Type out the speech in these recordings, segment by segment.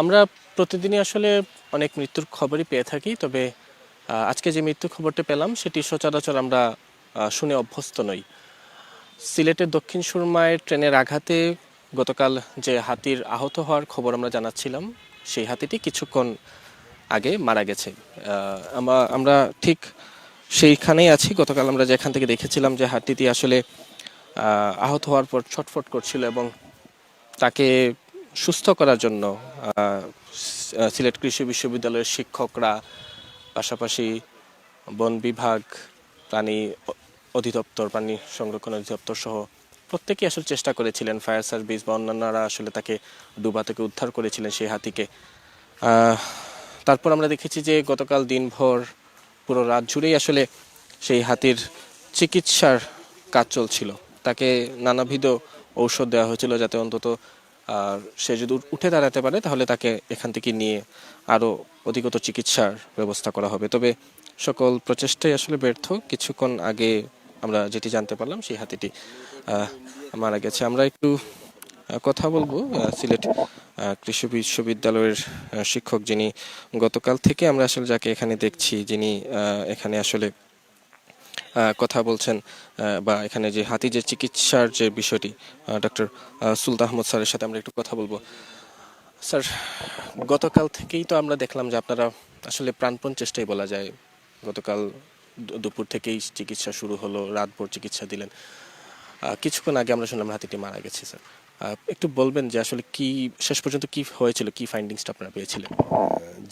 আমরা প্রতিদিনই আসলে অনেক মৃত্যুর খবরই পেয়ে থাকি, তবে আজকে যে মৃত্যুর খবরটা পেলাম সেটি সচরাচর আমরা শুনে অভ্যস্ত নই। সিলেটের দক্ষিণ সুরমায় ট্রেনের আঘাতে গতকাল যে হাতির আহত হওয়ার খবর আমরা জানাচ্ছিলাম, সেই হাতিটি কিছুক্ষণ আগে মারা গেছে। আমরা আমরা ঠিক সেইখানেই আছি। গতকাল আমরা যেখান থেকে দেখেছিলাম যে হাতিটি আসলে আহত হওয়ার পর ছটফট করছিল এবং তাকে সুস্থ করার জন্য সিলেট কৃষি বিশ্ববিদ্যালয়ের শিক্ষকরা, পাশাপাশি বন বিভাগ, প্রাণী অধিদপ্তর, প্রাণী সংরক্ষণ অধিদপ্তর সহ প্রত্যেকেই আসলে চেষ্টা করেছিলেন ফায়ার সার্ভিস বা অন্যান্যরা আসলে তাকে ডুবা থেকে উদ্ধার করেছিলেন সেই হাতিকে। তারপর আমরা দেখেছি যে গতকাল দিনভর পুরো রাত জুড়েই আসলে সেই হাতির চিকিৎসার কাজ চলছিল। তাকে নানাবিধ ঔষধ দেওয়া হয়েছিল যাতে অন্তত আর সে যদি উঠে দাঁড়াতে পারে, তাহলে তাকে এখান থেকে নিয়ে আরও অধিকত চিকিৎসার ব্যবস্থা করা হবে। তবে সকল প্রচেষ্টাই আসলে ব্যর্থ। কিছুক্ষণ আগে আমরা যেটি জানতে পারলাম, সেই হাতিটি মারা গেছে। আমরা একটু কথা বলব সিলেট কৃষি বিশ্ববিদ্যালয়ের শিক্ষক যিনি গতকাল থেকে আমরা আসলে যাকে এখানে দেখছি, যিনি এখানে আসলে কথা বলছেন বা এখানে যে হাতি যে চিকিৎসার যে বিষয়টি ডক্টর সুলতান আহমদ স্যারের সাথে আমরা একটু কথা বলব। স্যার, গতকাল থেকেই তো আমরা দেখলাম যে আপনারা আসলে প্রাণপণ চেষ্টাই বলা যায়। গতকাল দুপুর থেকেই চিকিৎসা শুরু হলো, রাতভর চিকিৎসা দিলেন। কিছুক্ষণ আগে আমরা শুনলাম হাতিটি মারা গেছে, স্যার। একটু বলবেন যে আসলে কি, শেষ পর্যন্ত কি হয়েছিল? কি ফাইন্ডিংসটা আপনারা পেয়েছিলেন?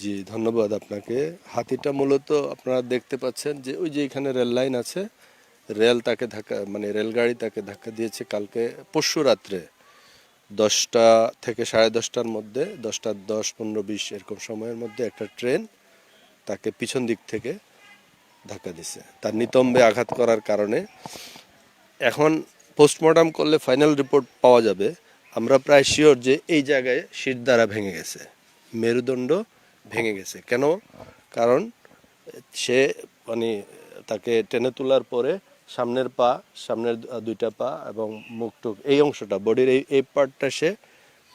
জি, ধন্যবাদ আপনাকে। হাতিটা মূলত আপনারা দেখতে পাচ্ছেন যে ওই যে এখানে রেল লাইন আছে, রেল তাকে ধাক্কা মানে রেলগাড়ি তাকে ধাক্কা দিয়েছে কালকে পরশু রাত্রে। দশটা থেকে সাড়ে দশটার মধ্যে, দশটা দশ, পনেরো, বিশ এরকম সময়ের মধ্যে একটা ট্রেন তাকে পিছন দিক থেকে ধাক্কা দিছে তার নিতম্বে আঘাত করার কারণে। এখন পোস্টমর্টম করলে ফাইনাল রিপোর্ট পাওয়া যাবে। আমরা প্রায় শিওর যে এই জায়গায় শির দ্বারা ভেঙে গেছে। মেরুদণ্ড ভেঙে গেছে। কেন? কারণ সে মানে তাকে টেনে তোলার পরে সামনের পা, সামনের দুইটা পা এবং মুখটুক এই অংশটা, বডির এই এই পার্টটা সে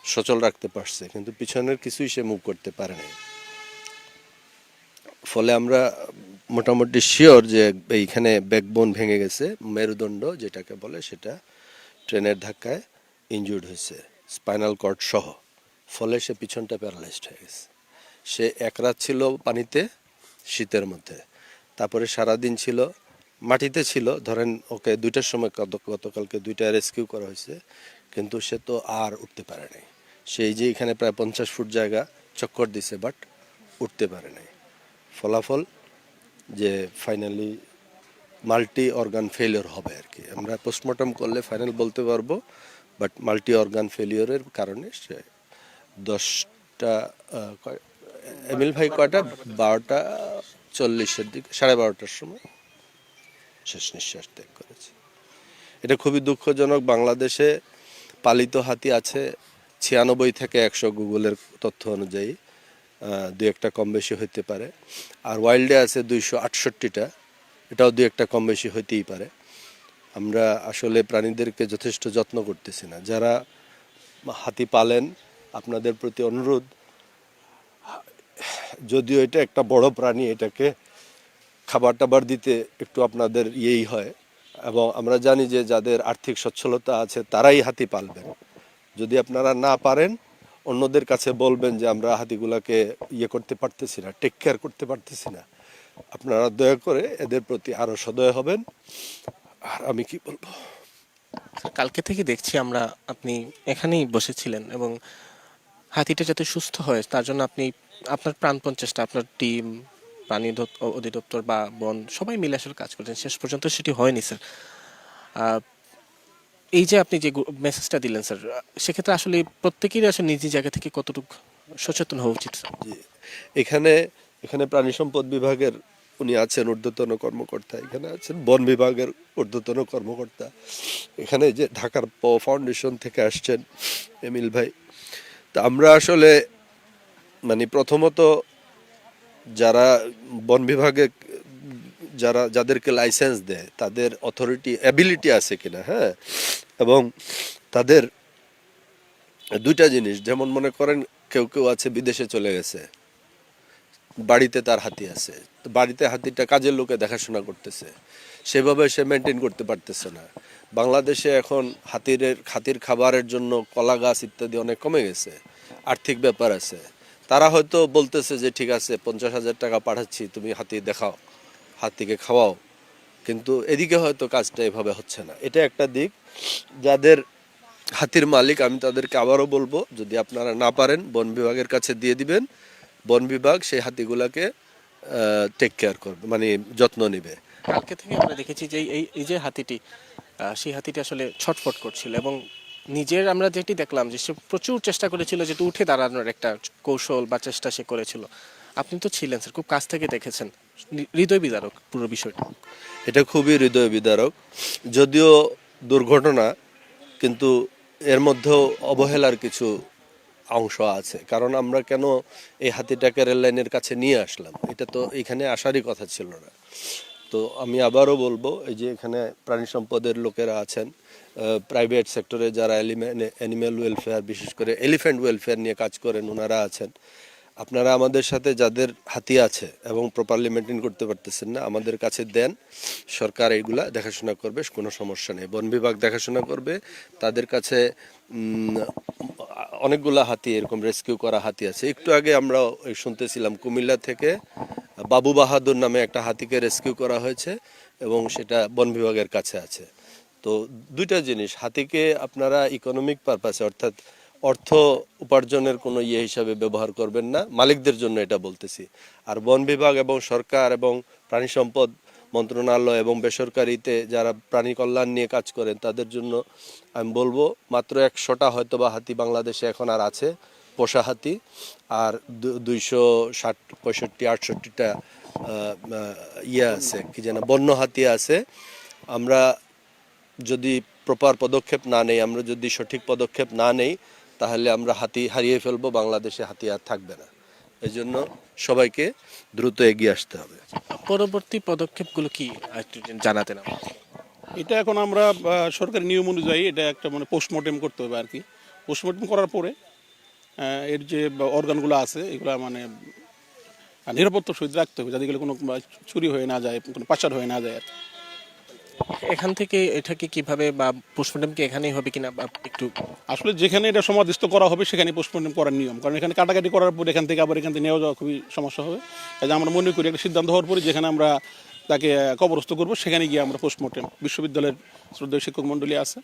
সচল রাখতে পারছে। কিন্তু পিছনের কিছুই সে মুভ করতে পারে নাই। ফলে আমরা মোটামুটি শিওর যে এইখানে ব্যাকবোন ভেঙে গেছে, মেরুদণ্ড যেটাকে বলে সেটা ট্রেনের ধাক্কায় ইনজুর্ড হয়েছে স্পাইনাল কর্ড সহ। ফলে সে পিছনটা প্যারালাইজড হয়ে গেছে। সে এক রাত ছিল পানিতে, শীতের মধ্যে। তারপরে সারাদিন ছিল, মাটিতে ছিল। ধরেন ওকে দুইটার সময় গত- গতকালকে দুইটা রেস্কিউ করা হয়েছে, কিন্তু সে তো আর উঠতে পারে নাই। সেই যে এখানে প্রায় পঞ্চাশ ফুট জায়গা, চক্কর দিছে বাট উঠতে পারে নাই। ফলাফল যে ফাইনালি মাল্টি অর্গান ফেলিওর হবে আর কি। আমরা পোস্টমর্টম করলে ফাইনাল বলতে পারব বাট মাল্টি অর্গান ফেলিওরের কারণে সে দশটা এমিল ভাই কয়টা? বারোটা, চল্লিশের দিকে, সাড়ে বারোটার সময় শেষ নিঃশ্বাস ত্যাগ করেছে। এটা খুবই দুঃখজনক। বাংলাদেশে পালিত হাতি আছে ছিয়ানব্বই থেকে একশো গুগলের তথ্য অনুযায়ী। দুই একটা কম বেশি হইতে পারে। আর ওয়াইল্ডে আছে দুইশো আটষট্টিটা। এটাও দুই একটা কম বেশি হইতেই পারে। আমরা আসলে প্রাণীদেরকে যথেষ্ট যত্ন করতেছি না। যারা হাতি পালেন, আপনাদের প্রতি অনুরোধ, যদিও এটা একটা বড় প্রাণী, এটাকে খাবার টাবার দিতে একটু আপনাদের ইয়েই হয়। এবং আমরা জানি যে যাদের আর্থিক সচ্ছলতা আছে, তারাই হাতি পালবেন। যদি আপনারা না পারেন অন্যদের কাছে বলবেন যে আমরা হাতিগুলাকে ইয়ে করতে পারতেছি না টেক কেয়ার করতে পারতেছি না। আপনারা দয়া করে এদের প্রতি আরও সদয় হবেন। আর আমি কি বলব? কালকে থেকে দেখছি আমরা আপনি এখানেই বসেছিলেন এবং হাতিটা যাতে সুস্থ হয়, তার জন্য আপনি আপনার প্রাণপণ চেষ্টা, আপনার টিম, প্রাণী অধিদপ্তর বা বন সবাই মিলে আসলে কাজ করছেন। শেষ পর্যন্ত সেটি হয়নি, স্যার। এই যে আপনি যে মেসেজটা দিলেন স্যার সেক্ষেত্রে আসলে প্রত্যেকেরই আসলে নিজ জায়গা থেকে কতটুকু সচেতন হওয়া উচিত এখানে এখানে প্রাণী সম্পদ বিভাগের উনি আছেন ঊর্ধ্বতন কর্মকর্তা, এখানে আছেন বন বিভাগের ঊর্ধ্বতন কর্মকর্তা। এখানে যে ঢাকার প ফাউন্ডেশন থেকে আসছেন এমিল ভাই। তা আমরা আসলে মানে প্রথমত যারা বন বিভাগে যারা, যাদেরকে লাইসেন্স দেয়, তাদের অথরিটি অ্যাবিলিটি আছে কিনা হ্যাঁ? এবং তাদের দুইটা জিনিস, যেমন মনে করেন কেউ কেউ আছে, বিদেশে চলে গেছে, বাড়িতে তার হাতি আছে বাড়িতে হাতিটা কাজের লোকে দেখাশোনা করতেছে, সেভাবে সে মেনটেন করতে পারতেছে না। বাংলাদেশে এখন হাতির হাতির খাবারের জন্য কলা গাছ ইত্যাদি অনেক কমে গেছে, আর্থিক ব্যাপার আছে। তারা হয়তো বলতেছে যে, ঠিক আছে, পঞ্চাশ হাজার টাকা পাঠাচ্ছি, তুমি হাতি দেখাও। হাতিকে খাওয়াও। কিন্তু এদিকে হয়তো কাজটা এভাবে হচ্ছে না। এটা একটা দিক। যাদের হাতির মালিক, আমি তাদেরকে আবারও বলব, যদি আপনারা না পারেন, বন বিভাগের কাছে দিয়ে দিবেন। বন বিভাগ সেই হাতিগুলাকে টেক কেয়ার করবে মানে যত্ন নেবে। কালকে থেকে আমরা দেখেছি যে এই এই যে হাতিটি সেই হাতিটি আসলে ছটফট করছিল এবং নিজের আমরা যেটি দেখলাম যে সে প্রচুর চেষ্টা করেছিল যেটা উঠে দাঁড়ানোর একটা কৌশল বা চেষ্টা সে করেছিল। আপনি তো ছিলেন, স্যার, খুব কাছ থেকে দেখেছেন। হৃদয় বিদারক, পুরো বিষয়টা। এটা খুবই হৃদয় বিদারক। যদিও দুর্ঘটনা, কিন্তু এর মধ্যেও অবহেলার কিছু অংশ আছে। কারণ আমরা কেন এই হাতিটাকে রেল লাইনের কাছে নিয়ে আসলাম? এটা তো এখানে আসারই কথা ছিল না। তো আমি আবারও বলব, এই যে এখানে প্রাণী সম্পদের লোকেরা আছেন প্রাইভেট সেক্টরে যারা অ্যানিম্যাল ওয়েলফেয়ার বিশেষ করে এলিফ্যান্ট ওয়েলফেয়ার নিয়ে কাজ করেন, ওনারা আছেন। আপনারা আমাদের সাথে যাদের হাতি আছে এবং প্রপারলি মেনটেন করতে পারতেছেন না, আমাদের কাছে দেন। সরকার এইগুলা দেখাশোনা করবে, কোনো সমস্যা নেই। বন বিভাগ দেখাশোনা করবে। তাদের কাছে অনেকগুলা হাতি, এরকম রেস্কিউ করা হাতি আছে। একটু আগে আমরা শুনতেছিলাম, কুমিল্লা থেকে বাবু বাহাদুর নামে একটা হাতিকে রেস্কিউ করা হয়েছে এবং সেটা বন বিভাগের কাছে আছে। তো দুইটা জিনিস, হাতিকে আপনারা ইকোনমিক পারপাসে অর্থাৎ অর্থ উপার্জনের কোনো ইয়ে হিসাবে ব্যবহার করবেন না। মালিকদের জন্য এটা বলতেছি। আর বন বিভাগ এবং সরকার এবং প্রাণী সম্পদ মন্ত্রণালয় এবং বেসরকারিতে যারা প্রাণী কল্যাণ নিয়ে কাজ করেন, তাদের জন্য আমি বলব, মাত্র একশোটা হয়তো বা হাতি বাংলাদেশে এখন আর আছে, পোষা হাতি। আর দুইশো ষাট, পঁয়ষট্টি, আটষট্টিটা ইয়ে আছে, কি যেন, বন্য হাতি আছে। আমরা যদি প্রপার পদক্ষেপ না নেই, আমরা যদি সঠিক পদক্ষেপ না নেই তাহলে আমরা হাতি হারিয়ে ফেলব বাংলাদেশে হাতি আর থাকবে না এই জন্য সবাইকে দ্রুত এগিয়ে আসতে হবে পরবর্তী পদক্ষেপগুলো কি জানাতেন। এটা এখন আমরা সরকারি নিয়ম অনুযায়ী এটা একটা মানে পোস্টমর্টেম করতে হবে আর কি পোস্টমর্টেম করার পরে এর যে অর্গানগুলো আছে এগুলো মানে আহ, নিরাপত্তার সহিত রাখতে হবে যাতে কোনো চুরি হয়ে না যায় কোনো পাচার হয়ে না যায় আর কি। এখান থেকে এটাকে কীভাবে বা পোস্টমর্টম কি এখানেই হবে কিনা বা একটু আসলে যেখানে এটা সমাধিস্থ করা হবে সেখানে পোস্টমর্টেম করার নিয়ম। কারণ এখানে কাটাকাটি করার পর এখান থেকে আবার এখান থেকে নেওয়া যাওয়া খুবই সমস্যা হবে। কাজে আমরা মনে করি একটা সিদ্ধান্ত হওয়ার পরে যেখানে আমরা তাকে কবরস্থ করব সেখানে গিয়ে আমরা পোস্টমর্টেম বিশ্ববিদ্যালয়ের শ্রদ্ধেয় শিক্ষক মণ্ডলী আছে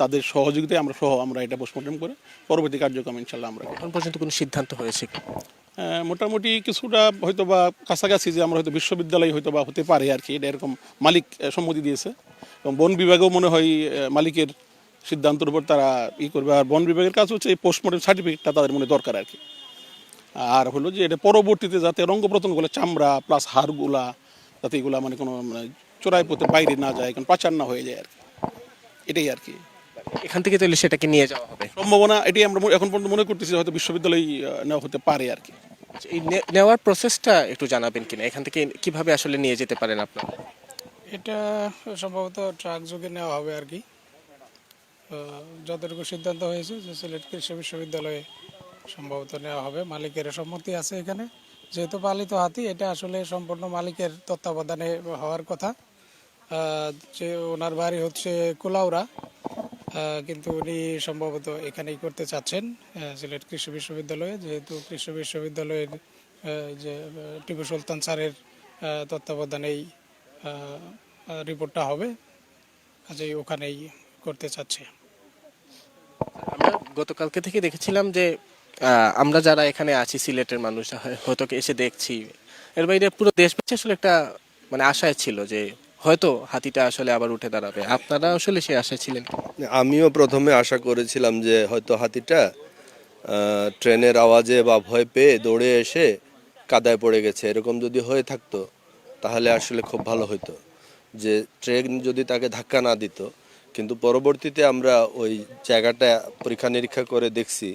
তাদের সহযোগিতায় আমরা সহ আমরা এটা পোস্টমর্টেম করে পরবর্তী কার্যক্রম ইনশাল্লাহ আমরা এখন পর্যন্ত কোনো সিদ্ধান্ত হয়েছে মোটামুটি কিছুটা হয়তো বা কাছাকাছি যে আমরা হয়তো বিশ্ববিদ্যালয় হয়তো বা হতে পারে আর কি এটা এরকম মালিক সম্মতি দিয়েছে। এবং বন বিভাগেও মনে হয় মালিকের সিদ্ধান্তের উপর তারা ই করবে। আর বন বিভাগের কাজ হচ্ছে এই পোস্টমর্টম সার্টিফিকেটটা তাদের মনে দরকার আর কি। আর হলো যে এটা পরবর্তীতে যাতে রঙ্গ প্রত্যঙ্গগুলো চামড়া প্লাস হাড়গুলা যাতে এগুলা মানে কোনো মানে চোরাই পথে বাইরে না যায় কারণ পাচার না হয়ে যায় আর কি। এটাই আর কি। এখান থেকে তাহলে সেটাকে নিয়ে যাওয়া হবে। সম্ভাবনা এটাই আমরা এখন পর্যন্ত মনে করতেছি হয়তো বিশ্ববিদ্যালয় নেওয়া হতে পারে আর কি। নেওয়ার প্রসেসটা একটু জানাবেন কিনা? এখান থেকে কীভাবে আসলে নিয়ে যেতে পারেন আপনারা? এটা সম্ভবত ট্রাক যোগে নেওয়া হবে আর কি। যতটুকু সিদ্ধান্ত হয়েছে যে সিলেট কৃষি বিশ্ববিদ্যালয়ে সম্ভবত নেওয়া হবে। মালিকের সম্মতি আছে এখানে। যেহেতু পালিত হাতি এটা আসলে সম্পূর্ণ মালিকের তত্ত্বাবধানে হওয়ার কথা। যে ওনার বাড়ি হচ্ছে কুলাউড়া। আহ, কিন্তু উনি সম্ভবত এখানেই করতে চাচ্ছেন সিলেট কৃষি বিশ্ববিদ্যালয়ে, যেহেতু কৃষি বিশ্ববিদ্যালয়ের যে টিপু সুলতান স্যারের তত্ত্বাবধানেই রিপোর্টটা হবে, কাজেই ওখানেই করতে চাচ্ছে। আমরা গতকালকে থেকে দেখেছিলাম যে আমরা যারা এখানে আছি, সিলেটের মানুষ হয়- হয়তো এসে দেখছি। এর বাইরে পুরো দেশ দেশবাসী আসলে একটা মানে আশায় ছিল যে হয়তো হাতিটা আসলে আবার উঠে দাঁড়াবে। আপনারা আসলে সে আশা ছিলেন আমিও প্রথমে আশা করেছিলাম যে হয়তো হাতিটা ট্রেনের আওয়াজে বা ভয় পেয়ে দৌড়ে এসে কাদায় পড়ে গেছে। এরকম যদি হয়ে থাকতো, তাহলে আসলে খুব ভালো হতো যে ট্রেন যদি তাকে ধাক্কা না দিত, কিন্তু পরবর্তীতে আমরা ওই জায়গাটা পরীক্ষা নিরীক্ষা করে দেখছি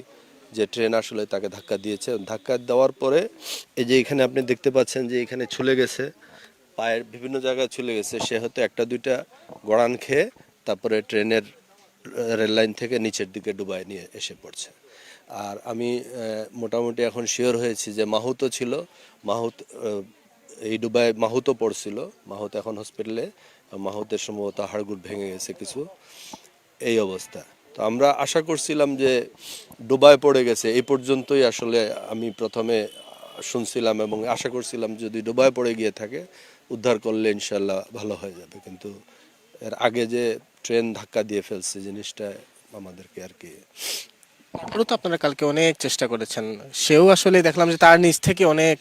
যে ট্রেন আসলে তাকে ধাক্কা দিয়েছে। ধাক্কা দেওয়ার পরে এই যে এখানে আপনি দেখতে পাচ্ছেন যে এখানে ছুলে গেছে। পায়ের বিভিন্ন জায়গায় চলে গেছে। সে হয়তো একটা, দুইটা গড়ান খেয়ে তারপরে ট্রেনের রেল লাইন থেকে নিচের দিকে ডুবাই নিয়ে এসে পড়ছে। আর আমি মোটামুটি এখন শিওর হয়েছি যে মাহুতো ছিল। মাহুত এই ডুবাই মাহুতও পড়ছিল। মাহুত এখন হসপিটালে মাহুতের সম্ভবত হাড়গুড় ভেঙে গেছে কিছু। এই অবস্থা। তো আমরা আশা করছিলাম যে ডুবায় পড়ে গেছে। এই পর্যন্তই আসলে আমি প্রথমে শুনছিলাম এবং আশা করছিলাম যদি ডুবায় পড়ে গিয়ে থাকে উদ্ধার করলে ইনশাল্লাহ ভালো হয়ে যাবে। কিন্তু এর আগে যে ট্রেন ধাক্কা দিয়ে ফেলছে জিনিসটা আমাদেরকে আর কি তারপরেও তো আপনারা কালকে অনেক চেষ্টা করেছেন। সেও আসলে দেখলাম যে তার নিচ থেকে অনেক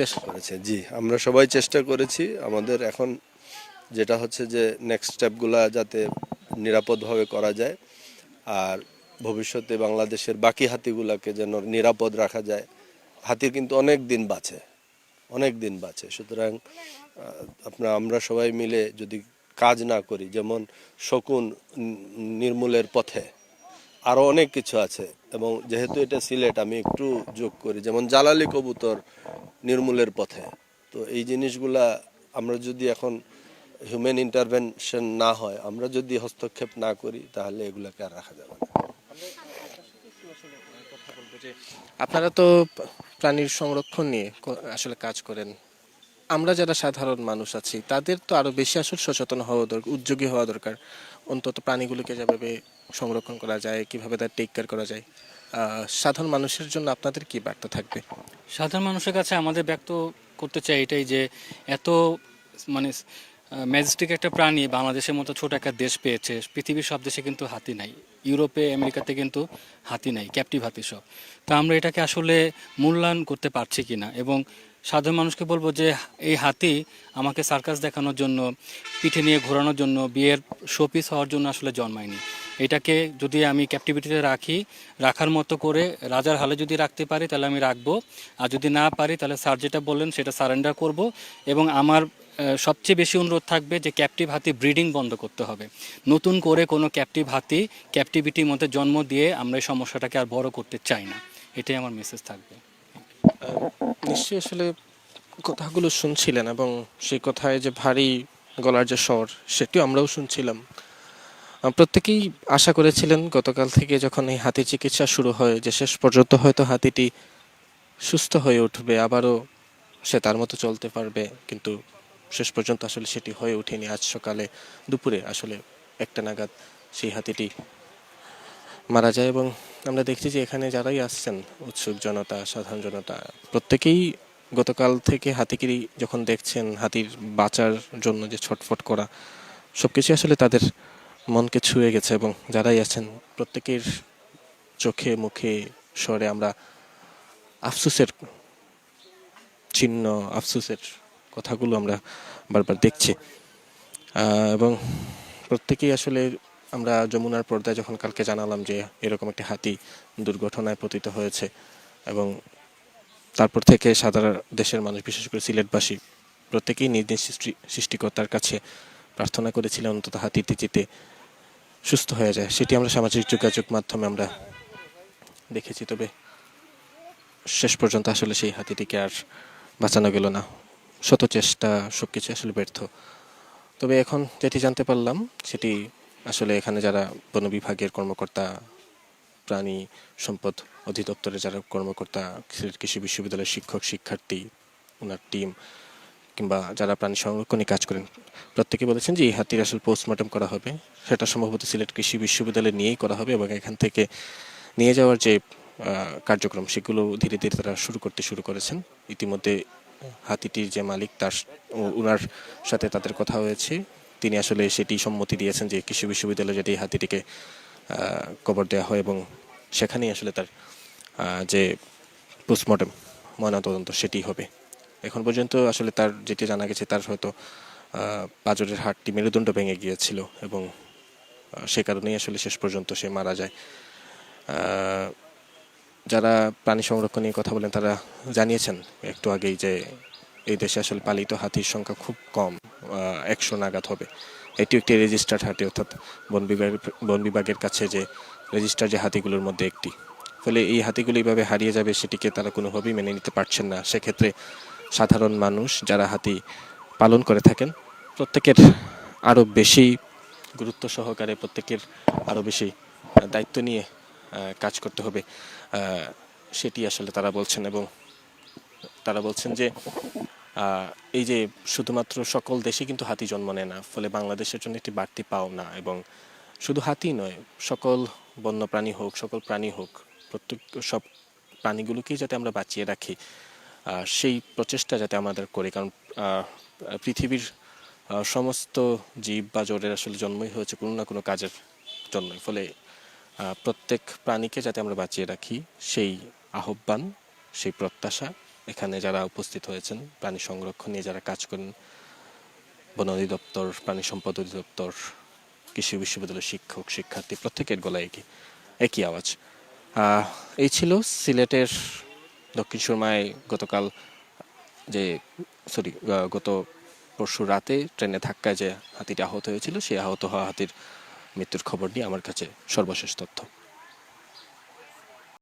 চেষ্টা করেছে। জি আমরা সবাই চেষ্টা করেছি। আমাদের এখন যেটা হচ্ছে যে নেক্সট স্টেপগুলা যাতে নিরাপদভাবে করা যায় আর ভবিষ্যতে বাংলাদেশের বাকি হাতিগুলাকে যেন নিরাপদ রাখা যায়। হাতির কিন্তু অনেক দিন বাঁচে। অনেক দিন বাঁচে। সুতরাং আপনার, আমরা সবাই মিলে যদি কাজ না করি, যেমন শকুন নির্মূলের পথে, আরও অনেক কিছু আছে। এবং যেহেতু এটা সিলেট, আমি একটু যোগ করি, যেমন জালালি কবুতর নির্মূলের পথে। তো এই জিনিসগুলা আমরা যদি এখন হিউম্যান ইন্টারভেনশন না হয়, আমরা যদি হস্তক্ষেপ না করি, তাহলে এগুলাকে আর রাখা যাবে না। আপনারা তো প্রাণীর সংরক্ষণ নিয়ে আসলে কাজ করেন। আমরা যারা সাধারণ মানুষ আছি, তাদের তো আরও বেশি আসলে সচেতন হওয়া দরকার, উদ্যোগী হওয়া দরকার। অন্তত প্রাণীগুলোকে যেভাবে সংরক্ষণ করা যায়, কীভাবে তার টেক কেয়ার করা যায়। সাধারণ মানুষের জন্য আপনাদের কি বার্তা থাকবে? সাধারণ মানুষের কাছে আমাদের ব্যক্ত করতে চাই এটাই যে, এত মানে ম্যাজেস্টিক একটা প্রাণী বাংলাদেশের মতো ছোট একটা দেশ পেয়েছে, পৃথিবীর সব দেশে কিন্তু হাতি নাই। ইউরোপে, আমেরিকাতে কিন্তু হাতি নাই ক্যাপটিভ হাতি সব। তো আমরা এটাকে আসলে মূল্যায়ন করতে পারছি কি না এবং সাধারণ মানুষকে বলব যে, এই হাতি আমাকে সার্কাস দেখানোর জন্য, পিঠে নিয়ে ঘোরানোর জন্য, বিয়ের শোপিস হওয়ার জন্য আসলে জন্মায়নি। এটাকে যদি আমি ক্যাপটিভিটিতে রাখি, রাখার মতো করে রাজার হালে যদি রাখতে পারি, তাহলে আমি রাখব। আর যদি না পারি, তাহলে স্যার যেটা বললেন, সেটা সারেন্ডার করব। এবং আমার সবচেয়ে বেশি অনুরোধ থাকবে যে ক্যাপটিভ হাতি ব্রিডিং বন্ধ করতে হবে। নতুন করে কোনো ক্যাপটিভ হাতি ক্যাপটিভিটির মধ্যে জন্ম দিয়ে আমরা এই সমস্যাটাকে আর বড় করতে চাই না। এটাই আমার মেসেজ থাকবে। নিশ্চয়ই আসলে কথাগুলো শুনছিলেন এবং সেই কথায় যে ভারী গলার যে স্বর, সেটিও আমরাও শুনছিলাম। প্রত্যেকেই আশা করেছিলেন গতকাল থেকে যখন এই হাতি চিকিৎসা শুরু হয় যে শেষ পর্যন্ত হয়তো হাতিটি সুস্থ হয়ে উঠবে, আবারও সে তার মতো চলতে পারবে, কিন্তু শেষ পর্যন্ত আসলে সেটি হয়ে ওঠেনি। আজ সকালে দুপুরে আসলে একটা নাগাদ সেই হাতিটি মারা যায় এবং আমরা দেখছি যে এখানে যারাই আসছেন, উৎসুক জনতা, সাধারণ জনতা, প্রত্যেকেই গতকাল থেকে হাতিকিরি যখন দেখছেন, হাতির বাঁচার জন্য যে ছটফট করা সব সবকিছু আসলে তাদের মনকে ছুঁয়ে গেছে এবং যারাই আছেন, প্রত্যেকের চোখে, মুখে, স্বরে আমরা আফসুসের চিহ্ন, আফসোসের কথাগুলো আমরা বারবার দেখছি। এবং প্রত্যেকেই আসলে আমরা যমুনার পর্দায় যখন কালকে জানালাম যে এরকম একটি হাতি দুর্ঘটনায় পতিত হয়েছে এবং তারপর থেকে সাধারণ দেশের মানুষ, বিশেষ করে সিলেটবাসী, প্রত্যেকেই নিজ নিজ সৃষ্টি- সৃষ্টিকর্তার কাছে প্রার্থনা করেছিলেন অন্তত হাতিটি যেতে সুস্থ হয়ে যায়। সেটি আমরা সামাজিক যোগাযোগ মাধ্যমে আমরা দেখেছি। তবে শেষ পর্যন্ত আসলে সেই হাতিটিকে আর বাঁচানো গেল না। শত চেষ্টা সবকিছু আসলে ব্যর্থ। তবে এখন যেটি জানতে পারলাম, সেটি আসলে এখানে যারা বন বিভাগের কর্মকর্তা, প্রাণী সম্পদ অধিদপ্তরের যারা কর্মকর্তা কৃষি বিশ্ববিদ্যালয়ের শিক্ষক, শিক্ষার্থী, ওনার টিম, কিংবা যারা প্রাণী সংরক্ষণে কাজ করেন, প্রত্যেকে বলেছেন যে এই হাতির আসলে পোস্টমর্টম করা হবে। সেটা সম্ভবত সিলেট কৃষি বিশ্ববিদ্যালয়ে নিয়েই করা হবে এবং এখান থেকে নিয়ে যাওয়ার যে কার্যক্রম, সেগুলো ধীরে ধীরে তারা শুরু করতে শুরু করেছেন। ইতিমধ্যে হাতিটির যে মালিক, তার ওনার সাথে তাদের কথা হয়েছে। তিনি আসলে সেটি সম্মতি দিয়েছেন যে কৃষি বিশ্ববিদ্যালয়ে যেটি হাতিটিকে কবর দেওয়া হয় এবং সেখানেই আসলে তার যে পোস্টমর্টম ময়নাতদন্ত সেটি হবে। এখন পর্যন্ত আসলে তার যেটি জানা গেছে, তার হয়তো পাঁজরের হাড়টি মেরুদণ্ড ভেঙে গিয়েছিল এবং সে কারণেই আসলে শেষ পর্যন্ত সে মারা যায়। যারা প্রাণী সংরক্ষণ নিয়ে কথা বলেন, তারা জানিয়েছেন একটু আগেই যে এই দেশে আসলে পালিত হাতির সংখ্যা খুব কম একশো নাগাদ হবে। এটি একটি রেজিস্টার্ড হাতি, অর্থাৎ বন বিভাগের বন বিভাগের কাছে যে রেজিস্টার যে হাতিগুলোর মধ্যে একটি। ফলে এই হাতিগুলো এইভাবে হারিয়ে যাবে, সেটিকে তারা কোনোভাবেই মেনে নিতে পারছেন না। সেক্ষেত্রে সাধারণ মানুষ যারা হাতি পালন করে থাকেন, প্রত্যেকের আরও বেশি গুরুত্ব সহকারে প্রত্যেকের আরও বেশি দায়িত্ব নিয়ে কাজ করতে হবে। সেটি আসলে তারা বলছেন এবং তারা বলছেন যে এই যে শুধুমাত্র সকল দেশে কিন্তু হাতি জন্ম নেয় না, ফলে বাংলাদেশের জন্য একটি বাড়তি পাওনা এবং শুধু হাতি নয়, সকল বন্য প্রাণী হোক, সকল প্রাণী হোক, প্রত্যেক সব প্রাণীগুলোকেই যাতে আমরা বাঁচিয়ে রাখি সেই প্রচেষ্টা যাতে আমাদের করি। কারণ পৃথিবীর সমস্ত জীব বা জড়ের আসলে জন্মই হয়েছে কোনো না কোনো কাজের জন্যই, ফলে প্রত্যেক প্রাণীকে যাতে আমরা বাঁচিয়ে রাখি, সেই আহ্বান, সেই প্রত্যাশা এখানে যারা উপস্থিত হয়েছেন, প্রাণী সংরক্ষণ নিয়ে যারা কাজ করেন, বন অধিদপ্তর, প্রাণী সম্পদ অধিদপ্তর, কৃষি বিশ্ববিদ্যালয়ের শিক্ষক, শিক্ষার্থী, প্রত্যেকের গলায় একই একই আওয়াজ। এই ছিল সিলেটের দক্ষিণ সুরমায় গতকাল যে, সরি গত পরশু রাতে ট্রেনে ধাক্কায় যে হাতিটি আহত হয়েছিল, সেই আহত হওয়া হাতির মৃত্যুর খবর নিয়ে আমার কাছে সর্বশেষ তথ্য।